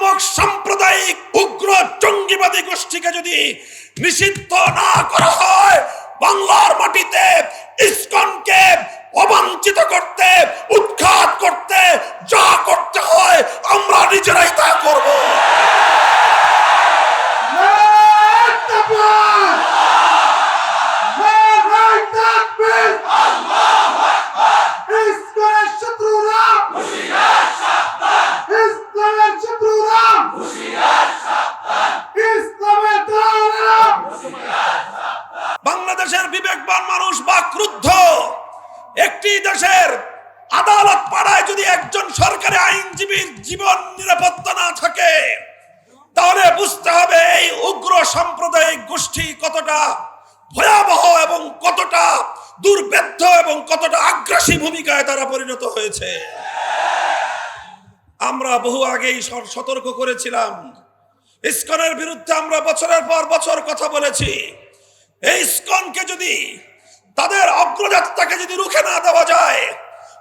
নামক সাম্প্রদায়িক উগ্র জঙ্গিবাদী গোষ্ঠীকে যদি নিষিদ্ধ না করা হয়, বাংলার মাটিতে ইস্কনকে অবাঞ্ছিত করতে, উৎখাত করতে, যা করতে হয়, আমরা নিজেরাই তা করব। বাংলাদেশের বিবেকবান মানুষ বা ক্রুদ্ধ, একটি দেশের আদালত পাড়ায় যদি একজন সরকারি আইনজীবীর জীবন নিরাপত্তা না থাকে, তাহলে বুঝতে হবে এই উগ্র সাম্প্রদায়িক গোষ্ঠী কতটা ভয়াবহ এবং কতটা দুর্বেদ্য এবং কতটা আগ্রাসী ভূমিকায় তারা পরিণত হয়েছে। আমরা বহু আগেই সতর্ক করেছিলাম। ইসকনের বিরুদ্ধে আমরা বছরের পর বছর কথা বলেছি। এই স্কনকে যদি, তাদের অগ্রযাত্রাকে যদি রুখে না দেওয়া যায়,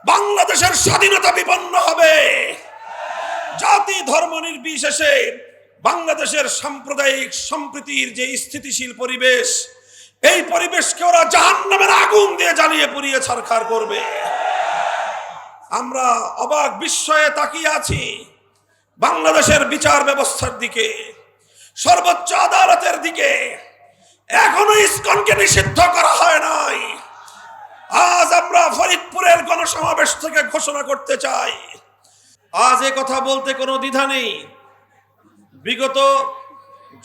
বাংলাদেশের স্বাধীনতা বিপন্ন হবে। জাতি ধর্ম নির্বিশেষে বাংলাদেশের সাম্প্রদায়িক সম্প্রীতির যে স্থিতিশীল পরিবেশ, এই পরিবেশকে ওরা জাহান্নামের আগুন দিয়ে জ্বালিয়ে পুড়িয়ে ছারখার করবে। আমরা অবাক বিস্ময়ে তাকিয়ে আছি বাংলাদেশের বিচার ব্যবস্থার দিকে, সর্বোচ্চ আদালতের দিকে এখনও ইস্কনকে নিষিদ্ধ করা হয় নাই। আজ আমরা ফরিদপুরের গণসমাবেশ থেকে ঘোষণা করতে চাই। আজ এ কথা বলতে কোনো দ্বিধা নেই। বিগত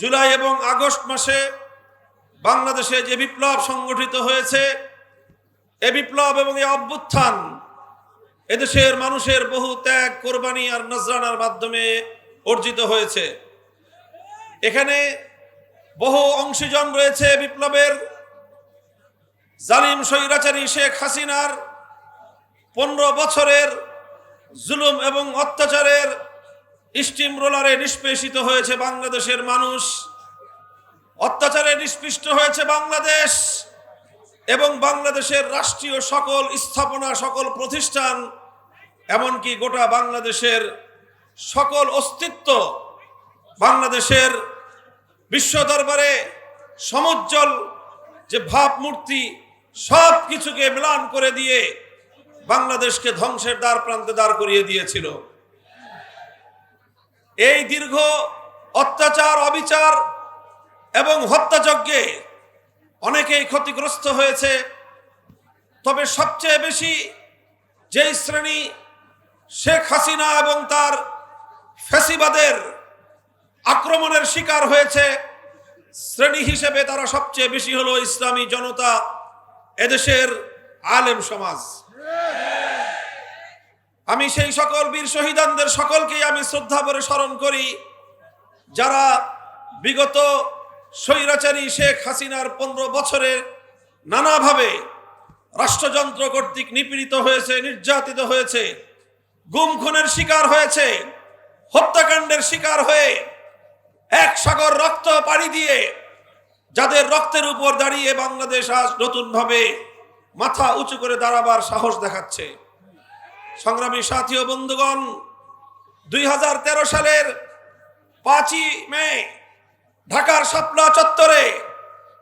জুলাই এবং আগস্ট মাসে বাংলাদেশে যে বিপ্লব সংগঠিত হয়েছে, এ বিপ্লব এবং এ অভ্যুত্থান এদেশের মানুষের বহু ত্যাগ, কোরবানি আর নজরানার মাধ্যমে অর্জিত হয়েছে। এখানে বহু অংশীজন রয়েছে বিপ্লবের জালিম স্বৈরাচারী শেখ হাসিনার পনেরো বছরের জুলুম এবং অত্যাচারের স্টিম রোলারে নিষ্পেষিত হয়েছে বাংলাদেশের মানুষ। অত্যাচারে নিষ্পৃষ্ট হয়েছে বাংলাদেশ এবং বাংলাদেশের রাষ্ট্রীয় সকল স্থাপনা, সকল প্রতিষ্ঠান, এমনকি গোটা বাংলাদেশের সকল অস্তিত্ব বাংলাদেশের বিশ্ব দরবারে সমুজ্জ্বল যে ভাবমূর্তি সব কিছুকে ম্লান করে দিয়ে বাংলাদেশকে ধ্বংসের দ্বার প্রান্তে দাঁড় করিয়ে দিয়েছিল। এই দীর্ঘ অত্যাচার, অবিচার এবং হত্যাযজ্ঞে অনেকেই ক্ষতিগ্রস্ত হয়েছে। তবে সবচেয়ে বেশি যেই শ্রেণি শেখ হাসিনা এবং তার ফ্যাসিবাদের আক্রমণের শিকার হয়েছে। শ্রেণি হিসেবে তারা সবচেয়ে বেশি হলো ইসলামী জনতা, এদেশের আলেম সমাজ। আমি সেই সকল বীর শহীদানদের সকলকেই আমি শ্রদ্ধা করে স্মরণ করি, যারা বিগত স্বৈরাচারী শেখ হাসিনার পনেরো বছরে নানাভাবে রাষ্ট্রযন্ত্র কর্তৃক নিপীড়িত হয়েছে, নির্যাতিত হয়েছে, গুম খুনের শিকার হয়েছে, হত্যাকাণ্ডের শিকার হয়ে এক সাগর রক্ত পাড়ি দিয়ে যাদের রক্তের উপর দাঁড়িয়ে বাংলাদেশ আজ নতুনভাবে মাথা উঁচু করে দাঁড়াবার সাহস দেখাচ্ছে। সংগ্রামী সাথী ও বন্ধুগণ, দুই হাজার তেরো সালের পাঁচই মে ঢাকার শাপলা চত্বরে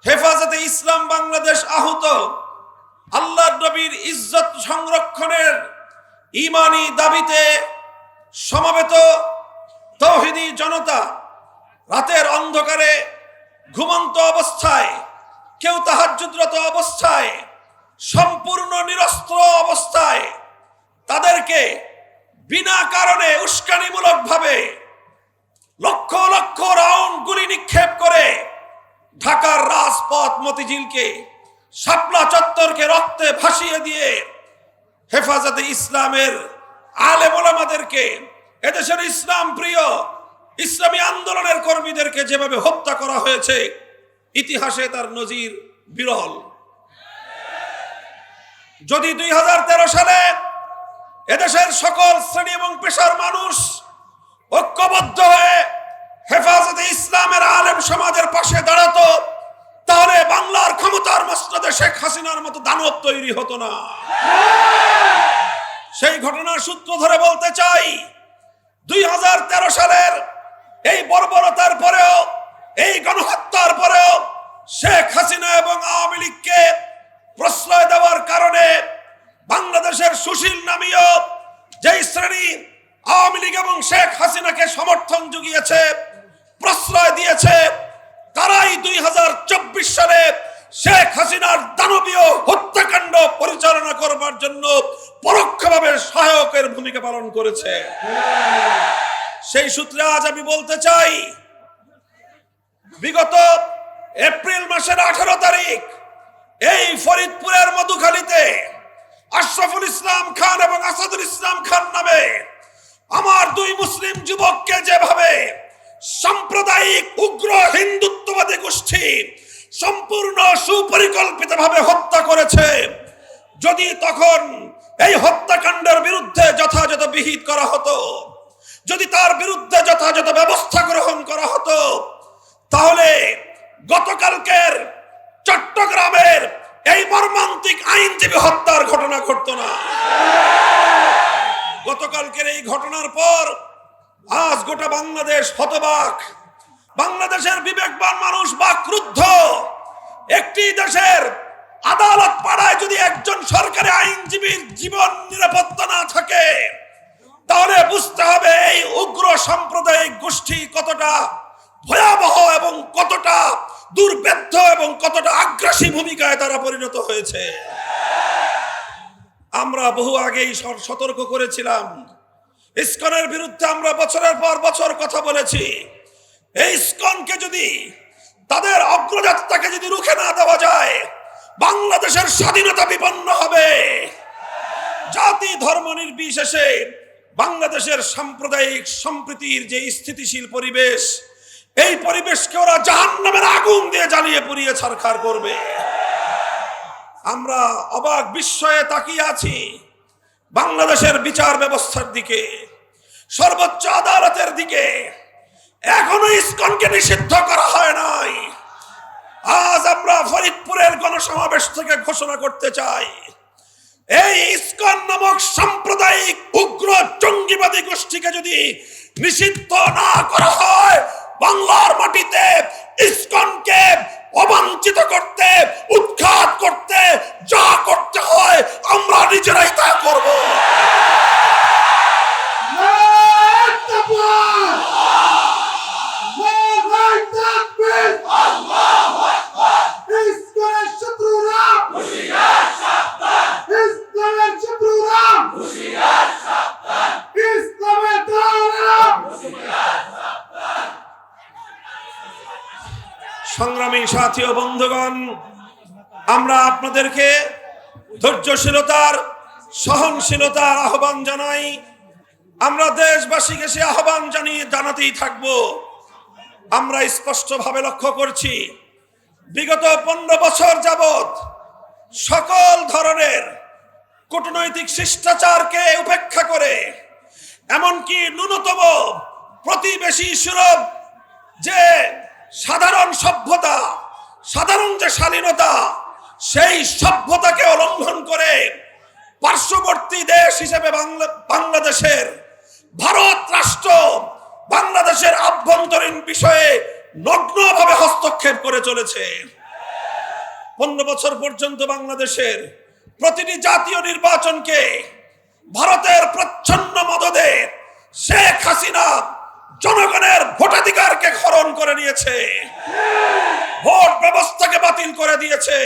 হেফাজতে ইসলাম বাংলাদেশ আহত আল্লাহ নবীর ইজ্জত সংরক্ষণের ইমানি দাবিতে সমাবেত তৌহিদি জনতা রাতের অন্ধকারে ঘুমন্ত অবস্থায়, কেউ তাহাজ্জুদরত অবস্থায়, সম্পূর্ণ নিরস্ত্র অবস্থায় তাদেরকে বিনা কারণে উস্কানিমূলকভাবে লক্ষ লক্ষ রাউন্ড গুলি নিক্ষেপ করে ঢাকার রাজপথ মতিঝিলকে, শাপলা চত্বরকে রক্তে ভাসিয়ে দিয়ে হেফাজতে ইসলামের আলেম ওলামাদেরকে, এদেশের ইসলাম প্রিয় ইসলামী আন্দোলনের কর্মীদেরকে যেভাবে হত্যা করা হয়েছে, ইতিহাসে তার নজির বিরল। যদি দুই সালে এদেশের সকল শ্রেণি এবং পেশার মানুষ ঐক্যবদ্ধ হয়ে হেফাজতে ইসলামের আলেম সমাজের পাশে দাঁড়াতো, তাহলে বাংলার ক্ষমতার মসনদে শেখ হাসিনার মতো দানব তৈরি হতো না। সেই ঘটনার সূত্র ধরে বলতে চাই, দুই হাজার তেরো সালের এই বর্বরতার পরেও এই গণহত্যার পরেও শেখ হাসিনা এবং আওয়ামী লীগকে প্রশ্রয় দেওয়ার কারণে বাংলাদেশের সুশীল নামীয় যেই শ্রেণি আওয়ামী লীগ এবং শেখ হাসিনাকে সমর্থন জুগিয়েছে, প্রশ্রয় দিয়েছে, তারাই দুই হাজার চব্বিশ সালে শেখ হাসিনার দানবীয় হত্যাকাণ্ড পরিচালনা করবার জন্য পরোক্ষভাবে সহায়কের ভূমিকা পালন করেছে। সেই সূত্রে আজ আমি বলতে চাই, বিগত এপ্রিল মাসের আঠারো তারিখ, এই ফরিদপুরের মধুখালীতে আশরাফুল ইসলাম খান এবং আসাদুল ইসলাম খান নামে আমার দুই মুসলিম যুবককে যেভাবে সাম্প্রদায়িক, উগ্র হিন্দুত্ববাদী গোষ্ঠী সম্পূর্ণ সুপরিকল্পিতভাবে হত্যা করেছে, যদি তখন এই হত্যাকাণ্ডের বিরুদ্ধে যথাযথ বিহিত করা হতো যদি তার বিরুদ্ধে যথাযথ ব্যবস্থা গ্রহণ করা হতো, তাহলে গতকালকের চট্টগ্রামের এই মর্মান্তিক আইনজীবী হত্যার ঘটনা ঘটতো না। গতকালকের এই ঘটনার পর আজ গোটা বাংলাদেশ হতবাক। বাংলাদেশের বিবেকবান মানুষ বা ক্রুদ্ধ। একটি দেশের আদালত পাড়ায় যদি একজন সরকারি আইনজীবীর জীবন নিরাপত্তা না থাকে তাহলে বুঝতে হবে এই উগ্র সাম্প্রদায়িক গোষ্ঠী কতটা ভয়াবহ এবং কতটা দুর্বেদ্য এবং কতটা আগ্রাসী ভূমিকায় তারা পরিণত হয়েছে। আমরা বহু আগেই সতর্ক করেছিলাম। ইস্কনের বিরুদ্ধে আমরা বছরের পর বছর কথা বলেছি। এই ইস্কনকে যদি, তাদের অগ্রযাত্রাকে যদি রুখে না দেওয়া যায়, বাংলাদেশের স্বাধীনতা বিপন্ন হবে। জাতি ধর্ম নির্বিশেষে বাংলাদেশের সাম্প্রদায়িক সম্প্রীতির যে স্থিতিশীল পরিবেশ, এই পরিবেশকে ওরা জাহান্নামের আগুন দিয়ে জ্বালিয়ে পুড়িয়ে ছারখার করবে। আমরা অবাক বিস্ময়ে তাকিয়ে আছি বাংলাদেশের বিচার ব্যবস্থার দিকে, সর্বোচ্চ আদালতের দিকে। এখনও ইসকনকে নিষিদ্ধ করা হয় নাই। আজ আমরা ফরিদপুরের গণসমাবেশ থেকে ঘোষণা করতে চাই। এই ইসকন নামক জঙ্গিবাদী গোষ্ঠীকে যদি নিষিদ্ধ না করা হয়, বাংলার মাটিতে ইস্কনকে অবাঞ্ছিত করতে, উৎখাত করতে, যা করতে হয়, আমরা নিজেরাই তা করব। সংগ্রামী সাথী ও বন্ধুগণ, আমরা আপনাদেরকে ধৈর্যশীলতার, সহনশীলতার আহ্বান জানাই। আমরা দেশবাসীকে সে আহ্বান জানিয়ে জানাতেই থাকব। আমরা স্পষ্টভাবে লক্ষ্য করছি, বিগত পনেরো বছর যাবত সকল ধরনের কূটনৈতিক শিষ্টাচারকে উপেক্ষা করে, এমনকি ন্যূনতম প্রতিবেশী সুরভ যে সাধারণ সভ্যতা, সাধারণ যে শালীনতা, সেই সভ্যতাকে অলঙ্ঘন করে পার্শ্ববর্তী দেশ হিসেবে বাংলাদেশের ভারত রাষ্ট্র বাংলাদেশের আভ্যন্তরীণ বিষয়ে নগ্নভাবে হস্তক্ষেপ করে চলেছে। পনেরো বছর পর্যন্ত বাংলাদেশের প্রতিটি জাতীয় নির্বাচনকে ভারতের প্রচ্ছন্ন মদদে শেখ হাসিনা জনগণের ভোটাধিকারকে খরণ করে নিয়েছে। ভোট ব্যবস্থাকে বাতিল করে দিয়েছে।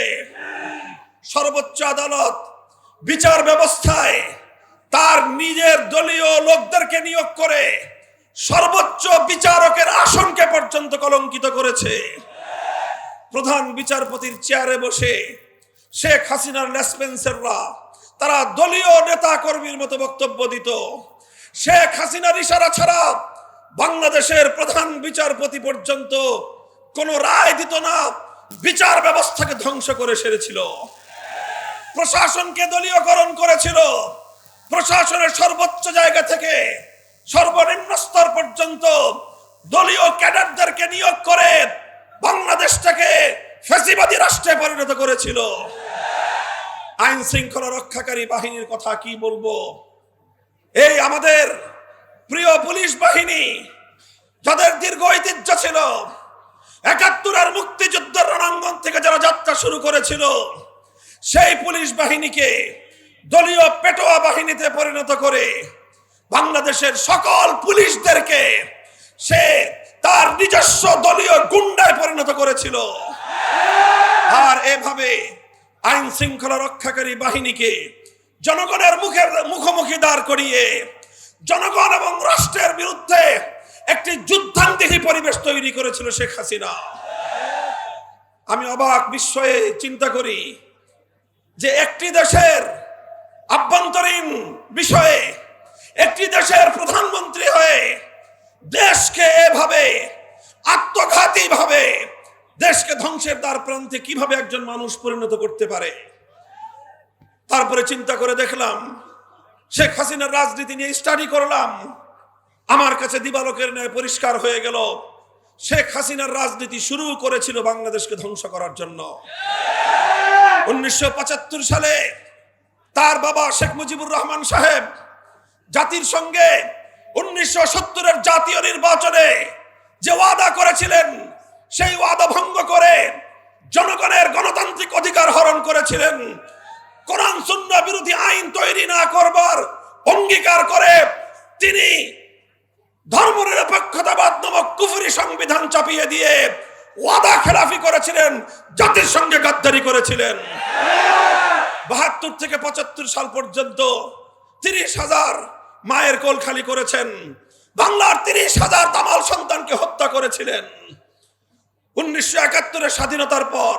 সর্বোচ্চ আদালত বিচার ব্যবস্থায় তার নিজের দলীয় লোকদেরকে নিয়োগ করে সর্বোচ্চ বিচারকের আসনকে পর্যন্ত কলঙ্কিত করেছে। প্রধান বিচারপতির চেয়ারে বসে শেখ হাসিনার লেসপেন্সাররা তারা দলীয় নেতা কর্মীর মতো বক্তব্য দিত। শেখ হাসিনার ইশারা ছাড়া বাংলাদেশের প্রধান বিচারপতি পর্যন্ত কোনো রায় দিত না, বিচার ব্যবস্থাকে ধ্বংস করে সেরেছিল। প্রশাসনকে দলীয়করণ করেছিল। প্রশাসনের সর্বোচ্চ জায়গা থেকে সর্বনিম্ন স্তর পর্যন্ত দলীয় ক্যাডারদেরকে নিয়োগ করে বাংলাদেশটাকে ফ্যাসিবাদী রাষ্ট্রে পরিণত করেছিল। আইন শৃঙ্খলা রক্ষাকারী বাহিনীর কথা কি বলব? এই আমাদের প্রিয় পুলিশ বাহিনী, যাদের দীর্ঘ ঐতিহ্য ছিল একাত্তরের মুক্তিযুদ্ধের রণাঙ্গন থেকে যারা যাত্রা শুরু করেছিল, সেই পুলিশ বাহিনীকে দলীয় পেটোয়া বাহিনীতে পরিণত করে বাংলাদেশের সকল পুলিশদেরকে সে তার নিজস্ব দলীয় গুন্ডায় পরিণত করেছিল। আর এভাবে আইন শৃঙ্খলা রক্ষাকারী বাহিনীকে জনগণের মুখের মুখোমুখি দাঁড় করিয়ে জনগণ এবং রাষ্ট্রের বিরুদ্ধে একটি যুদ্ধান্তিহী পরিবেশ তৈরি করেছিল শেখ হাসিনা। আমি অবাক বিস্ময়ে চিন্তা করি যে একটি দেশের আভ্যন্তরীণ বিষয়ে একটি দেশের প্রধানমন্ত্রী হয়ে দেশকে এভাবে আত্মঘাতী ভাবে দেশকে ধ্বংসের দ্বার প্রান্তে কীভাবে একজন মানুষ পরিণত করতে পারে? তারপরে চিন্তা করে দেখলাম শেখ হাসিনার রাজনীতি নিয়ে স্টাডি করলাম। আমার কাছে দিবালকের ন্যায় পরিষ্কার হয়ে গেল। শেখ হাসিনার রাজনীতি শুরু করেছিল বাংলাদেশকে ধ্বংস করার জন্য। উনিশশো পঁচাত্তর সালে তার বাবা শেখ মুজিবুর রহমান সাহেব জাতির সঙ্গে উনিশশো সত্তরের জাতীয় নির্বাচনে যে ওয়াদা করেছিলেন, সেই ওয়াদা ভঙ্গ করে জনগণের গণতান্ত্রিক অধিকার হরণ করেছিলেন। কোরআন শূন্য বিরোধী আইন তৈরি না করবার অঙ্গীকার করে তিনি ধর্ম নিরপেক্ষতাবাদ নামক কুফুরি সংবিধান চাপিয়ে দিয়ে ওয়াদা খেলাফি করেছিলেন, জাতির সঙ্গে গাদ্দারি করেছিলেন। বাহাত্তর থেকে পঁচাত্তর সাল পর্যন্ত তিরিশ হাজার মায়ের কোল খালি করেছেন। বাংলার তিরিশ হাজার দামাল সন্তানকে হত্যা করেছিলেন। উনিশশো একাত্তরের স্বাধীনতার পর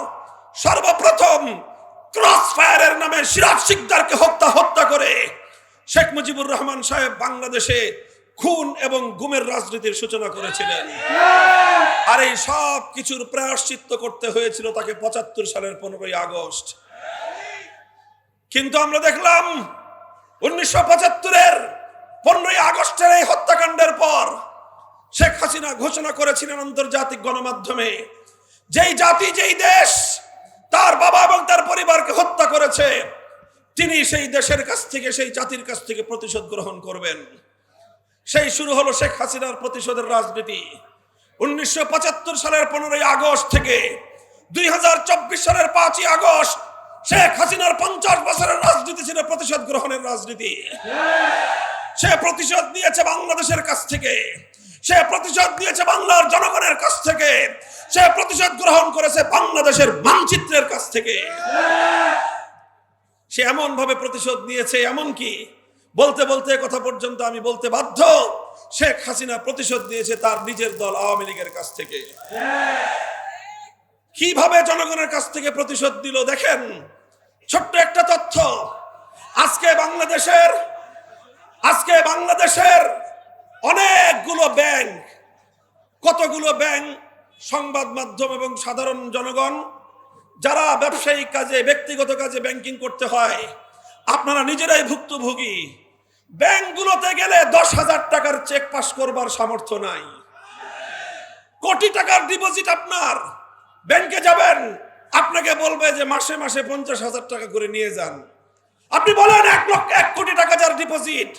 সর্বপ্রথম ক্রস ফায়ারের নামে সিরাজ সিকদারকে হত্যা হত্যা করে শেখ মুজিবুর রহমান সাহেব বাংলাদেশে খুন এবং গুমের রাজনীতির সূচনা করেছিলেন। আর এই সব কিছুর প্রায়শ্চিত্ত করতে হয়েছিল তাকে পঁচাত্তর সালের পনেরোই আগস্ট। কিন্তু আমরা দেখলাম উনিশশো পঁচাত্তরের পনেরোই আগস্টের এই হত্যাকাণ্ডের পর শেখ হাসিনা ঘোষণা করেছিলেন আন্তর্জাতিক গণমাধ্যমে, যেই জাতি, যেই দেশ তার বাবা এবং তার পরিবারকে হত্যা করেছে। তিনি সেই দেশের কাছ থেকে, সেই জাতির কাছ থেকে প্রতিশোধ গ্রহণ করবেন। সেই শুরু হলো শেখ হাসিনার প্রতিশোধের রাজনীতি। উনিশশো পঁচাত্তর সালের পনেরোই আগস্ট থেকে দুই হাজার চব্বিশ সালের পাঁচই আগস্ট শেখ হাসিনার পঞ্চাশ বছরের রাজনীতি ছিল প্রতিশোধ গ্রহণের রাজনীতি। সে প্রতিশোধ নিয়েছে বাংলাদেশের কাছ থেকে। সে প্রতিশোধ নিয়েছে বাংলার জনগণের কাছ থেকে। সে প্রতিশোধ গ্রহণ করেছে বাংলাদেশের মানচিত্রের কাছ থেকে। সে এমন ভাবে প্রতিশোধ নিয়েছে এমন কি বলতে বলতে কথা পর্যন্ত আমি বলতে বাধ্য, শেখ হাসিনা প্রতিশোধ নিয়েছে তার নিজের দল আওয়ামী লীগের কাছ থেকে। কীভাবে জনগণের কাছ থেকে প্রতিশোধ দিল দেখেন? ছোট্ট একটা তথ্য। আজকে বাংলাদেশের আজকে বাংলাদেশের অনেকগুলো ব্যাংক, কতগুলো ব্যাংক, সংবাদ মাধ্যম এবং সাধারণ জনগণ, যারা ব্যবসায়িক কাজে, ব্যক্তিগত কাজে ব্যাংকিং করতে হয়, আপনারা নিজেরাই ভুক্তভোগী। ব্যাংকগুলোতে গেলে দশ হাজার টাকার চেক পাস করবার সামর্থ্য নাই। কোটি টাকার ডিপোজিট আপনার। ব্যাংকে যাবেন, আপনাকে বলবে যে মাসে মাসে পঞ্চাশ হাজার টাকা করে নিয়ে যান। আপনি বলেন এক লক্ষ, এক কোটি টাকা যার ডিপোজিট।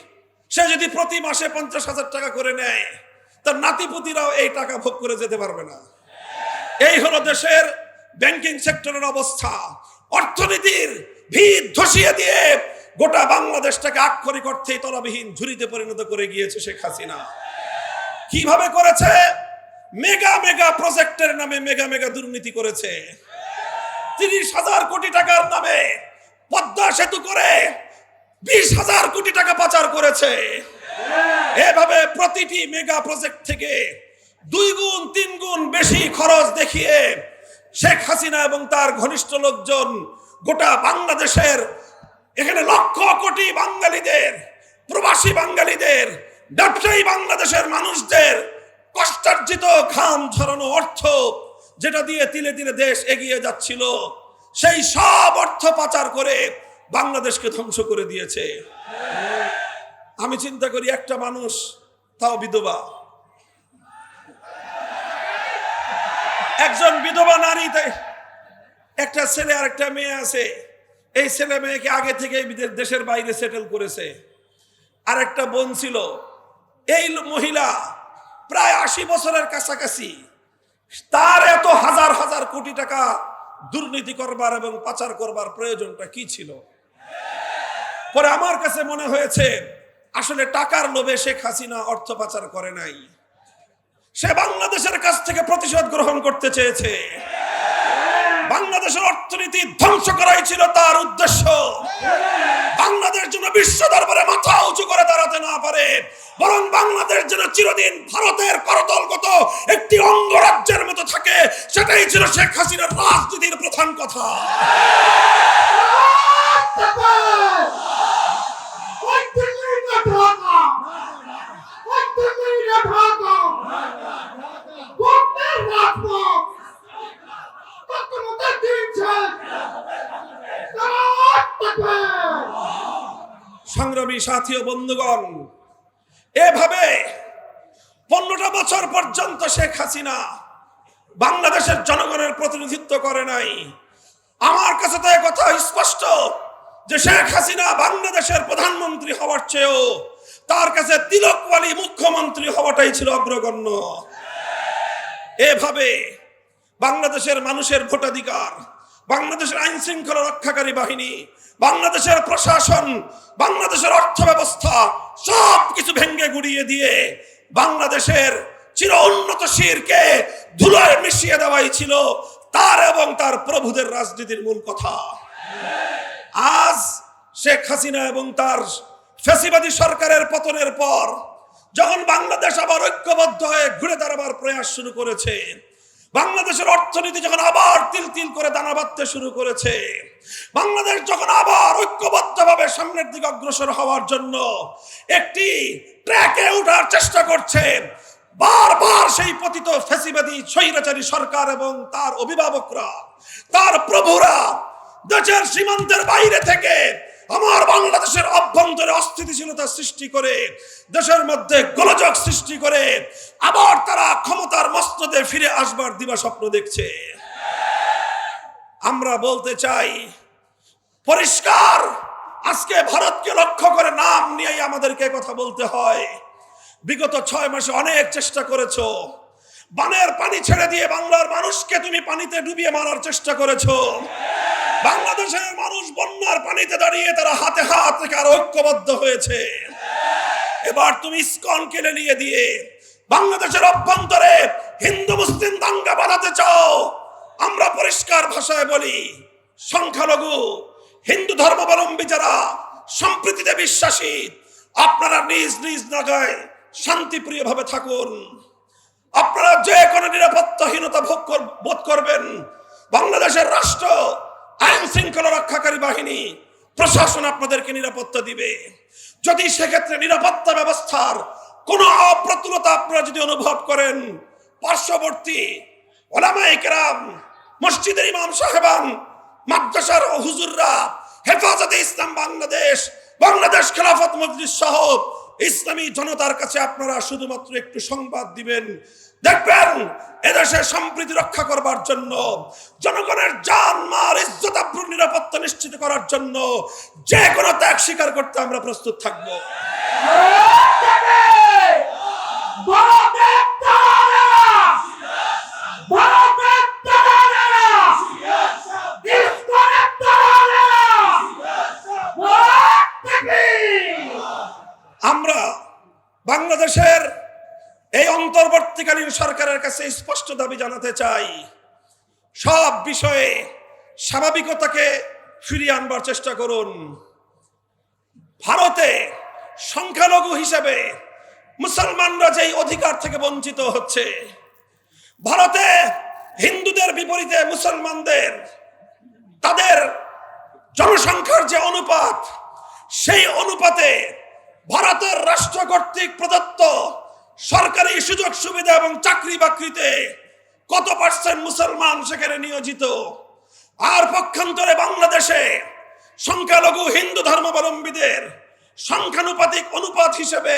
সে যদি প্রতি মাসে পঞ্চাশ হাজার টাকা করে নেয়, তার নাতিপুতিরাও এই টাকা ভোগ করে যেতে পারবে না। এই হলো দেশের ব্যাংকিং সেক্টরের অবস্থা। অর্থনীতির ভিত ধসিয়ে দিয়ে গোটা বাংলাদেশটাকে আক্ষরিক অর্থেই তলাবিহীন ঝুড়িতে পরিণত করে গিয়েছে শেখ হাসিনা। কীভাবে করেছে? মেগা মেগা প্রজেক্টের নামে মেগা মেগা দুর্নীতি করেছে। তিরিশ হাজার কোটি টাকার নামে পদ্মা সেতু করে বিশ হাজার কোটি টাকা পাচার করেছে। এভাবে প্রতিটি মেগা প্রজেক্ট থেকে দুই গুণ, তিন গুণ বেশি খরচ দেখিয়ে শেখ হাসিনা এবং তার ঘনিষ্ঠ লোকজন গোটা বাংলাদেশের, এখানে লক্ষ কোটি বাঙালিদের, প্রবাসী বাঙালিদের, ব্যবসায়ী বাংলাদেশের মানুষদের কষ্টার্জিত ঘাম ঝরানো অর্থ যেটা দিয়ে তিলে তিলে দেশ এগিয়ে যাচ্ছিল, সেই সব অর্থ পাচার করে বাংলাদেশকে ধ্বংস করে দিয়েছে। আমি চিন্তা করি একটা মানুষ, তাও বিধবা। একজন বিধবা নারী, তাই একটা ছেলে আর একটা মেয়ে আছে। এই ছেলে মেয়েকে আগে থেকে দেশের বাইরে সেটেল করেছে। আর একটা বোন ছিল। এই মহিলা প্রায় আশি বছরের কাছাকাছি তার এত হাজার হাজার কোটি টাকা দুর্নীতি করবার এবং পাচার করবার প্রয়োজনটা কি ছিল? পরে আমার কাছে মনে হয়েছে, আসলে টাকার লোভে শেখ হাসিনা অর্থ পাচার করে নাই। সে বাংলাদেশের কাছ থেকে প্রতিশোধ গ্রহণ করতে চেয়েছে। বাংলাদেশের অর্থনীতি ধ্বংস করাই ছিল তার উদ্দেশ্য। বাংলাদেশ যেন বিশ্ব দরবারে মাথা উঁচু করে দাঁড়াতে না পারে, বরং বাংলাদেশ যেন চিরদিন ভারতের করতলগত একটি অঙ্গরাজ্যের মতো থাকে, সেটাই ছিল শেখ হাসিনার রাজনীতির প্রধান কথা। সংগ্রামী সাথী বন্ধুগণ, এভাবে পনেরোটা বছর পর্যন্ত শেখ হাসিনা বাংলাদেশের জনগণের প্রতিনিধিত্ব করে নাই। আমার কাছে তো কথা স্পষ্ট। যে শেখ হাসিনা বাংলাদেশের প্রধানমন্ত্রী হওয়ার চেয়েও তার কাছে তিলকওয়ালি মুখ্যমন্ত্রী হওয়াটাই ছিল অগ্রগণ্য। এভাবে বাংলাদেশের মানুষের ভোটাধিকার, বাংলাদেশের আইন শৃঙ্খলা রক্ষাকারী বাহিনী, বাংলাদেশের প্রশাসন, বাংলাদেশের অর্থ ব্যবস্থা সব কিছু ভেঙ্গে গুড়িয়ে দিয়ে বাংলাদেশের চির উন্নত শিরকে ধুলোয় মিশিয়ে দেওয়াই ছিল তার এবং তার প্রভুদের রাজনীতির মূল কথা। আজ শেখ হাসিনা এবং তার ফ্যাসিবাদী সরকারের পতনের পর যখন বাংলাদেশ আবার ঐক্যবদ্ধ হয়ে ঘুরে দাঁড়াবার প্রয়াস শুরু করেছে, বাংলাদেশের অর্থনীতি যখন আবার তিল তিল করে দানা বাঁধতে শুরু করেছে, বাংলাদেশ যখন আবার ঐক্যবদ্ধভাবে সামনের দিকে অগ্রসর হওয়ার জন্য একটি ট্র্যাকে ওঠার চেষ্টা করছে, বারবার সেই পতিত ফেসিবাদী স্বৈরাচারী সরকার এবং তার অভিভাবকরা, তার প্রভুরা দেশের সীমান্তের বাইরে থেকে আমার বাংলাদেশের অভ্যন্তরে অস্থিতিশীলতা সৃষ্টি করে, দেশের মধ্যে গোলযোগ সৃষ্টি করে, আবার তারা ক্ষমতার মস্তদে ফিরে আসবার দিবা স্বপ্ন দেখছে। আমরা বলতে চাই, পরিষ্কার, আজকে ভারতকে লক্ষ্য করে নাম নিয়েই আমাদেরকে কথা বলতে হয়। বিগত ছয় মাসে অনেক চেষ্টা করেছ। বানের পানি ছেড়ে দিয়ে বাংলার মানুষকে তুমি পানিতে ডুবিয়ে মারার চেষ্টা করেছ। বাংলাদেশের মানুষ বন্যার পানিতে দাঁড়িয়ে তারা হাতে হাত রেখে আর ঐক্যবদ্ধ হয়েছে। এবার তুমি ইস্কন কেড়ে নিয়ে দিয়ে বাংলাদেশের অভ্যন্তরে হিন্দু মুসলিম দাঙ্গা বাঁধাতে চাও। আমরা পরিষ্কার ভাষায় বলি, সংখ্যালঘু, হিন্দু ধর্মাবলম্বী যারা সম্প্রীতিতে বিশ্বাসী, আপনারা নিজ নিজ জায়গায় শান্তিপ্রিয় ভাবে থাকুন। আপনারা যে কোনো নিরাপত্তাহীনতা ভোগ বোধ করবেন। বাংলাদেশের রাষ্ট্র আইন শৃঙ্খলা রক্ষাকারী বাহিনী প্রশাসন আপনাদেরকে নিরাপত্তা দিবে। যদি সেক্ষেত্রে নিরাপত্তা ব্যবস্থার কোনো অপ্রতুলতা আপনারা যদি অনুভব করেন, পার্শ্ববর্তী ওলামায়ে কেরাম, মসজিদের ইমাম সাহেবান, মাদ্রাসার হুজুররা, হেফাজতে ইসলাম বাংলাদেশ বাংলাদেশ খেলাফত মজলিস সহ ইসলামী জনতার কাছে আপনারা শুধুমাত্র একটু সংবাদ দিবেন। দেখবেন এদেশের সম্প্রীতি রক্ষা করবার জন্য, জনগণের জান মাল, ইজ্জত নিরাপত্তা নিশ্চিত করার জন্য যে কোনো ত্যাগ স্বীকার করতে আমরা প্রস্তুত থাকব। আমরা বাংলাদেশের এই অন্তর্বর্তীকালীন সরকারের কাছে স্পষ্ট দাবি জানাতে চাই। সব বিষয়ে স্বাভাবিকতাকে ফিরিয়ে আনবার চেষ্টা করুন। ভারতে সংখ্যালঘু হিসেবে মুসলমানরা যেই অধিকার থেকে বঞ্চিত হচ্ছে, ভারতে হিন্দুদের বিপরীতে মুসলমানদের, তাদের জনসংখ্যার যে অনুপাত, সেই অনুপাতে ভারতের রাষ্ট্র কর্তৃক প্রদত্ত সরকারি সুযোগ সুবিধা এবং চাকরি বাকরিতে কত পার্সেন্ট মুসলমান সেখানে নিয়োজিত? আর পক্ষান্তরে বাংলাদেশে সংখ্যালঘু হিন্দু ধর্মাবলম্বীদের সংখ্যানুপাতিক অনুপাত হিসেবে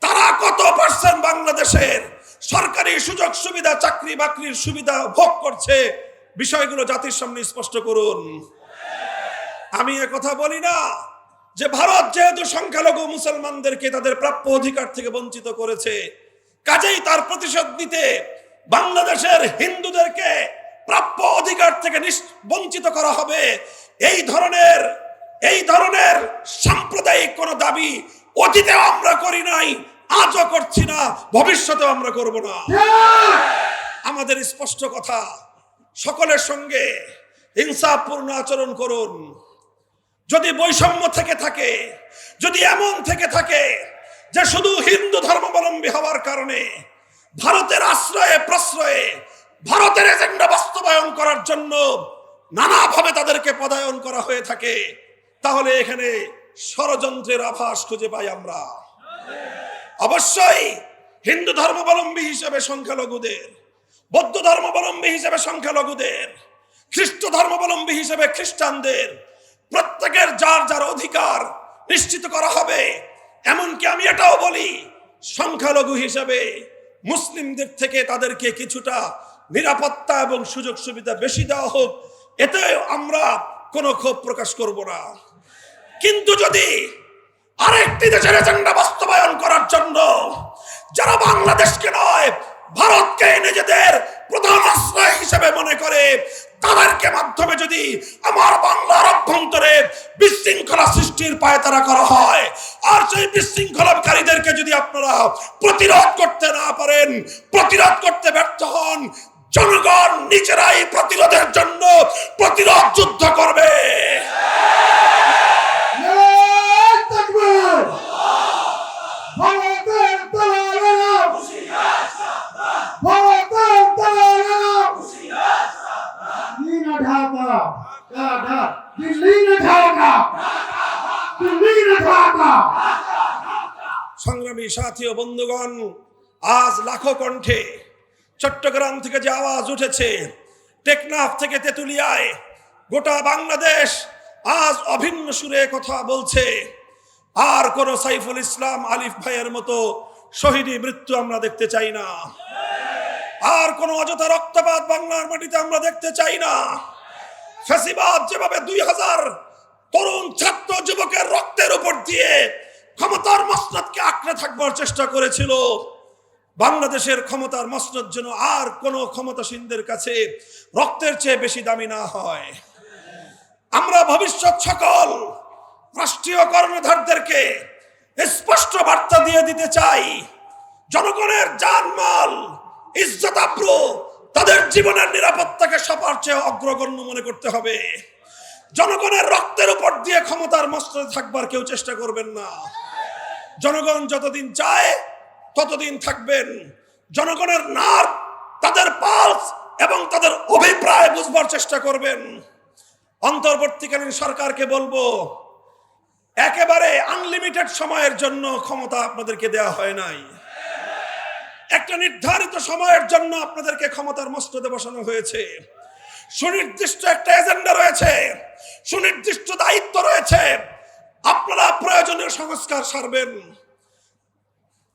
তারা কত পার্সেন্ট বাংলাদেশের সরকারি সুযোগ সুবিধা, চাকরি বাকরির সুবিধা ভোগ করছে? বিষয়গুলো জাতির সামনে স্পষ্ট করুন। আমি কথা বলি না। যে ভারত যেহেতু সংখ্যালঘু মুসলমানদেরকে তাদের প্রাপ্য অধিকার থেকে বঞ্চিত করেছে, কাজেই তার প্রতিশোধ নিতে বাংলাদেশের হিন্দুদেরকে প্রাপ্য অধিকার থেকে বঞ্চিত করা হবে। এই ধরনের এই ধরনের সাম্প্রদায়িক কোন দাবি অতীতেও আমরা করি নাই, আজও করছি না, ভবিষ্যতেও আমরা করব না। আমাদের স্পষ্ট কথা, সকলের সঙ্গে হিংসাপূর্ণ আচরণ করুন। যদি বৈষম্য থেকে থাকে, যদি এমন থেকে থাকে যে শুধু হিন্দু ধর্মাবলম্বী হওয়ার কারণে ভারতের আশ্রয়ে, প্রশ্রয়ে, ভারতের এজেন্ডা বাস্তবায়ন করার জন্য নানাভাবে তাদেরকে পদায়ন করা হয়ে থাকে, তাহলে এখানে ষড়যন্ত্রের আভাস খুঁজে পাই আমরা। অবশ্যই হিন্দু ধর্মাবলম্বী হিসেবে সংখ্যালঘুদের, বৌদ্ধ ধর্মাবলম্বী হিসেবে সংখ্যালঘুদের, খ্রিস্ট ধর্মাবলম্বী হিসেবে খ্রিস্টানদের প্রত্যেকের যার যার অধিকার নিশ্চিত করা হবে। এমনকি আমি এটাও বলি, সংখ্যালঘু হিসেবে মুসলিমদের থেকে তাদেরকে কিছুটা নিরাপত্তা এবং সুযোগ সুবিধা বেশি দেওয়া হোক, এতে আমরা কোনো ক্ষোভ প্রকাশ করব না। কিন্তু যদি আরেকটি দেশের এজেন্ডা বাস্তবায়ন করার জন্য যারা বাংলাদেশকে নয়, ভারতকে নিজেদের প্রধান আশ্রয় হিসেবে মনে করে তাদেরকে মাধ্যমে যদি আমার বাংলার অভ্যন্তরে বিশৃঙ্খলা সৃষ্টির পায়তারা করা হয়, আর সেই বিশৃঙ্খলাকারীদেরকে যদি আপনারা প্রতিরোধ করতে না পারেন, প্রতিরোধ করতে ব্যর্থ হন, জনগণ নিজেরাই প্রতিরোধের জন্য প্রতিরোধ যুদ্ধ করবে। নারায়ণ তাকবীর! ভারতের দালালেরা! ভারতের দালালেরা! দিল্লি না ঢাকা ঢাকা দিল্লি না ঢাকা দিল্লি না ঢাকা সংগ্রামী সাথী ও বন্ধুগণ, আজ লাখো কণ্ঠে চট্টগ্রাম থেকে যে আওয়াজ উঠেছে, টেকনাফ থেকে তেতুলিয়ায়, গোটা বাংলাদেশ আজ অভিন্ন সুরে কথা বলছে। আর কোন সাইফুল ইসলাম আলিফ ভাইয়ের মতো শহীদী মৃত্যু আমরা দেখতে চাই না। আর কোন অযথা রক্তপাত বাংলার মাটিতে আমরা দেখতে চাই না। ফ্যাসিবাদ যেভাবে দুই হাজার তরুণ ছাত্র যুবকের রক্তের উপর দিয়ে ক্ষমতার মসনদকে আঁকড়ে থাকবার চেষ্টা করেছিল, বাংলাদেশের ক্ষমতার মসনদ যেন আর কোনো ক্ষমতাসীনদের কাছে রক্তের চেয়ে বেশি দামি না হয়। আমরা ভবিষ্যৎ সকল রাষ্ট্রীয় কর্ণধারদেরকে স্পষ্ট বার্তা দিয়ে দিতে চাই, জনগণের জানমাল ইজ্জত আব্রু তাদের জীবনের নিরাপত্তাকে সবার চেয়ে অগ্রগণ্য মনে করতে হবে। জনগণের রক্তের উপর দিয়ে ক্ষমতার মস্তদে থাকবার কেউ চেষ্টা করবেন না। জনগণ যতদিন চায়, ততদিন থাকবেন। জনগণের নার তাদের পালস এবং তাদের অভিপ্রায় বুঝবার চেষ্টা করবেন। অন্তর্বর্তীকালীন সরকারকে বলব, একেবারে আনলিমিটেড সময়ের জন্য ক্ষমতা আপনাদেরকে দেওয়া হয় নাই। একটা নির্ধারিত সময়ের জন্য আপনাদেরকে ক্ষমতার মস্তদে বসানো হয়েছে। সুনির্দিষ্ট একটা এজেন্ডা রয়েছে, সুনির্দিষ্ট দায়িত্ব রয়েছে। আপনারা প্রয়োজনীয় সংস্কার সারবেন।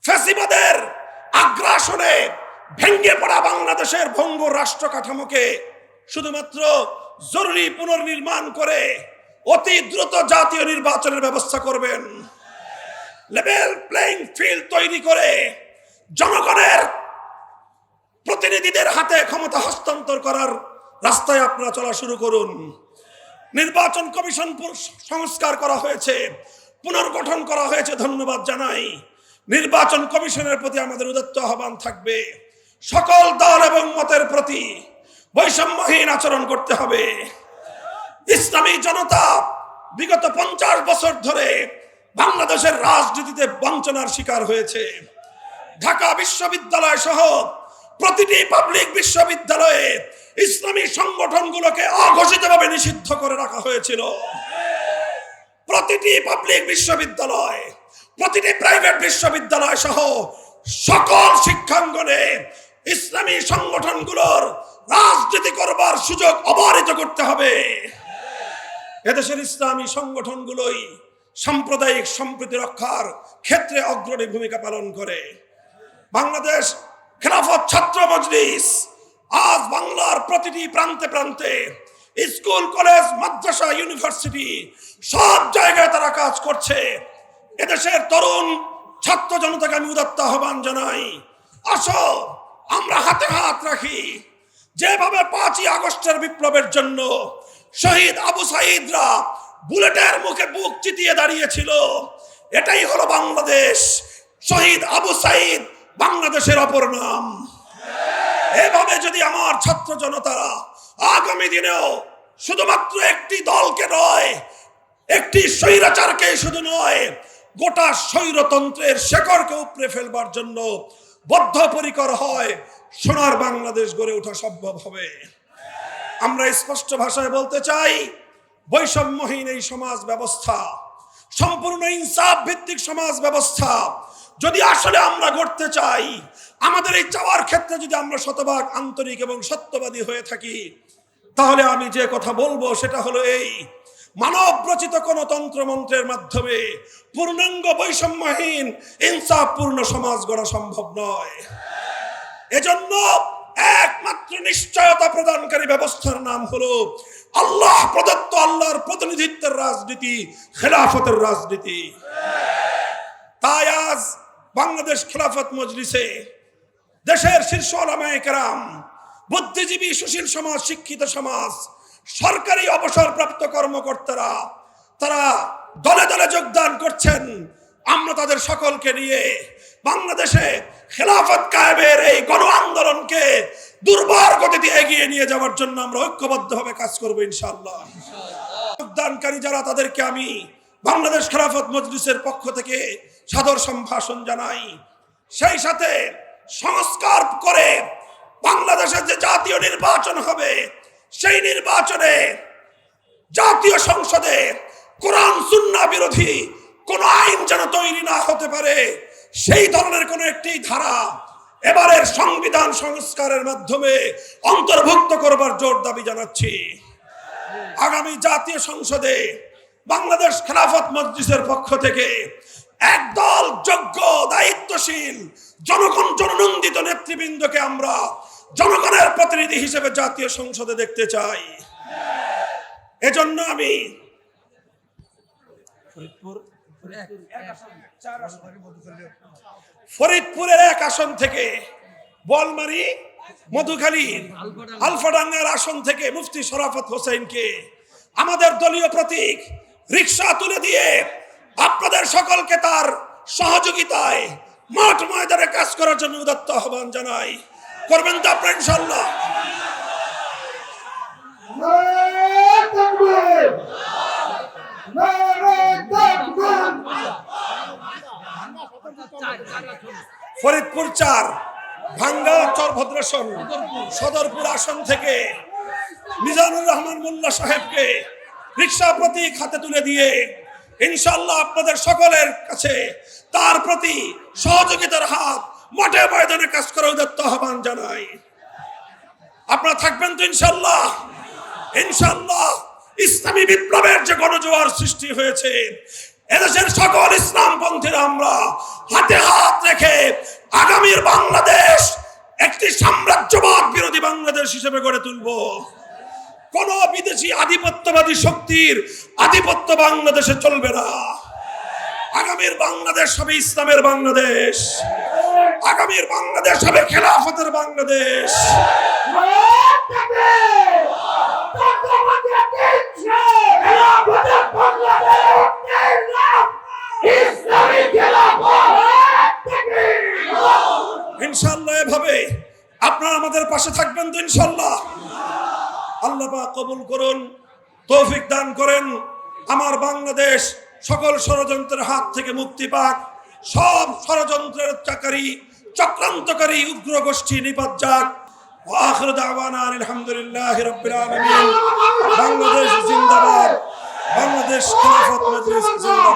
ফ্যাসিবাদের আগ্রাসনে ভেঙ্গে পড়া বাংলাদেশের ভঙ্গ রাষ্ট্র কাঠামোকে শুধুমাত্র জরুরি পুনর্নির্মাণ করে অতি দ্রুত জাতীয় নির্বাচনের ব্যবস্থা করবেন। লেভেল প্লেইং ফিল্ড তৈরি করে জনগণের প্রতিনিধিদের হাতে ক্ষমতা হস্তান্তর করার রাস্তায় আপনারা চলা শুরু করুন। নির্বাচন কমিশন সংস্কার করা হয়েছে, পুনর্গঠন করা হয়েছে, ধন্যবাদ জানাই। নির্বাচন কমিশনের প্রতি আমাদের উদত্ত আহ্বান থাকবে। সকল দল এবং মতের প্রতি বৈষম্যহীন আচরণ করতে হবে। ইসলামী জনতা বিগত পঞ্চাশ বছর ধরে বাংলাদেশের রাজনীতিতে বঞ্চনার শিকার হয়েছে। ঢাকা বিশ্ববিদ্যালয় সহ প্রতিটি পাবলিক বিশ্ববিদ্যালয়ে ইসলামী সংগঠনগুলোকে অঘোষিতভাবে নিষিদ্ধ করে রাখা হয়েছিল। প্রতিটি পাবলিক বিশ্ববিদ্যালয়, প্রতিটি প্রাইভেট বিশ্ববিদ্যালয় সহ সকল শিক্ষাঙ্গনে ইসলামী সংগঠনগুলোর রাজনীতি করবার সুযোগ অবারিত করতে হবে। এদেশের ইসলামী সংগঠনগুলোই সাম্প্রদায়িক সম্প্রীতি রক্ষার ক্ষেত্রে অগ্রণী ভূমিকা পালন করে। বাংলাদেশ খেলাফত ছাত্র মজলিস আজ বাংলার প্রতিটি প্রান্তে প্রান্তে স্কুল, কলেজ, মাদ্রাসা, ইউনিভার্সিটি সব জায়গায় তারা কাজ করছে। এদেশের তরুণ ছাত্র জনতাকে আমি উদাত্ত আহ্বান জানাই। আসো, আমরা হাতে হাত রাখি। যেভাবে পাঁচই আগস্টের বিপ্লবের জন্য শহীদ আবু সাইদরা বুলেটের মুখে বুক চিতিয়ে দাঁড়িয়েছিল, এটাই হলো বাংলাদেশ। শহীদ আবু সাইদ বাংলাদেশের অপর নাম। এভাবে যদি আমার ছাত্র জনতারা আগামী দিনেও শুধুমাত্র একটি দলকে নয়, একটি স্বৈরাচারকে শুধু নয়, গোটা স্বৈরতন্ত্রের শেকড়কে উপড়ে ফেলবার জন্য বদ্ধপরিকর হয়, সোনার বাংলাদেশ গড়ে ওঠা সম্ভব হবে। আমরা স্পষ্ট ভাষায় বলতে চাই, বৈষম্যহীন এই সমাজ ব্যবস্থা, সম্পূর্ণ ইনসাফ ভিত্তিক সমাজ ব্যবস্থা যদি আসলে আমরা গড়তে চাই, আমাদের এই চাওয়ার ক্ষেত্রে যদি আমরা শতভাগ আন্তরিক এবং সত্যবাদী হয়ে থাকি, তাহলে আমি যে কথা বলব সেটা হলো এই, মানব রচিত কোন তন্ত্রমন্ত্রের মাধ্যমে পূর্ণাঙ্গ বৈষম্যহীন, ইনসাফপূর্ণ সমাজ গড়া সম্ভব নয়। এজন্য একমাত্র নিশ্চয়তা প্রদানকারী ব্যবস্থার নাম হলো আল্লাহ প্রদত্ত আল্লাহর প্রতিনিধিত্বের রাজনীতি, খেলাফতের রাজনীতি। তাই আজ বাংলাদেশ খেলাফত মজলিসে দেশের শীর্ষ ওলামায়ে কেরাম, বুদ্ধিজীবী সুশীল সমাজ, শিক্ষিত সমাজ, সরকারি অবসরপ্রাপ্ত কর্মকর্তারা, তারা দলে দলে যোগদান করছেন। আমরা তাদের সকলকে নিয়ে বাংলাদেশে খেলাফত কায়েমের এই গণ আন্দোলনকে দুর্বার গতিতে এগিয়ে নিয়ে যাওয়ার জন্য আমরা ঐক্যবদ্ধভাবে কাজ করব ইনশাআল্লাহ। যোগদানকারী যারা তাদেরকে আমি বাংলাদেশ খেলাফত মজলিসের পক্ষ থেকে সাদর সম্ভাষণ জানাই। সেই সাথে সংস্কার করে বাংলাদেশের যে জাতীয় নির্বাচন হবে, সেই নির্বাচনে জাতীয় সংসদে কোরআন সুন্না বিরোধী কোন আইন যেন তৈরি না হতে পারে, সেই ধরনের কোন একটি ধারা এবারের সংবিধান সংস্কারের মাধ্যমে অন্তর্ভুক্ত করবার জোর দাবি জানাচ্ছি। আগামী জাতীয় সংসদে বাংলাদেশ খেলাফত মজলিসের পক্ষ থেকে একদল যোগ্য, দায়িত্বশীল, জনগণ জননন্দিত নেতৃবৃন্দকে আমরা জনগণের প্রতিনিধি হিসেবে জাতীয় সংসদে দেখতে চাই। এজন্য আমি ফরিদপুরের এক আসন থেকে বলমারি মধুখালী, আলফাডাঙ্গার আসন থেকে মুফতি শরাফত হোসেনকে আমাদের দলীয় প্রতীক রিক্সা তুলে দিয়ে আপনাদের সকলকে তার সহযোগিতায় মাঠ ময়দানে কাজ করার জন্য উদাত্ত আহ্বান জানাই। করবেন তো আপনার ইনশাল্লাহ ফরিদপুর চার ভাঙ্গা চরভদ্রাসন সদরপুর আসন থেকে মিজানুর রহমান মোল্লা সাহেবকে রিক্সা প্রতীক হাতে তুলে দিয়ে ইনশাল্লাহ আপনাদের সকলের কাছে তার প্রতি সহযোগিতার হাত মাঠে ময়দানে কাজ করা উদত্ত আহ্বান জানাই। আপনারা থাকবেন তো ইনশাল্লাহ ইনশাল্লাহ ইসলামী বিপ্লবের যে গণজোয়ার সৃষ্টি হয়েছে, এদেশের সকল ইসলামপন্থীরা আমরা হাতে হাত রেখে আগামীর বাংলাদেশ একটি সাম্রাজ্যবাদ বিরোধী বাংলাদেশ হিসেবে গড়ে তুলব। কোন বিদেশি আধিপত্যবাদী শক্তির আধিপত্য বাংলাদেশে চলবে না। আগামীর বাংলাদেশ হবে ইসলামের বাংলাদেশ। আগামীর বাংলাদেশ হবে খেলাফতের বাংলাদেশ। ইনশাল্লাহ এভাবে আপনারা আমাদের পাশে থাকবেন তো ইনশাল্লাহ। কবুল করুন, তৌফিক দান করেন। আমার বাংলাদেশ সকল ষড়যন্ত্রের হাত থেকে মুক্তি পাক। সব ষড়যন্ত্রের চাকারী, চক্রান্তকারী উগ্র গোষ্ঠী নিপাত যাক। ওয়াখির দাওয়ানা আলহামদুলিল্লাহ রাব্বিল আলামিন। বাংলাদেশ জিন্দাবাদ। বাংলাদেশ খেলাফত মজলিস জিন্দাবাদ।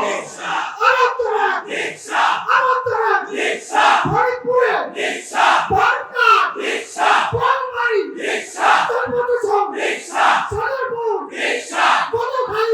ফরিদপুরে দীক্ষা বাড়ি রিক্সা তোর মতো সব। রিক্সা সারা বউ। রিক্সা বড় ভাই।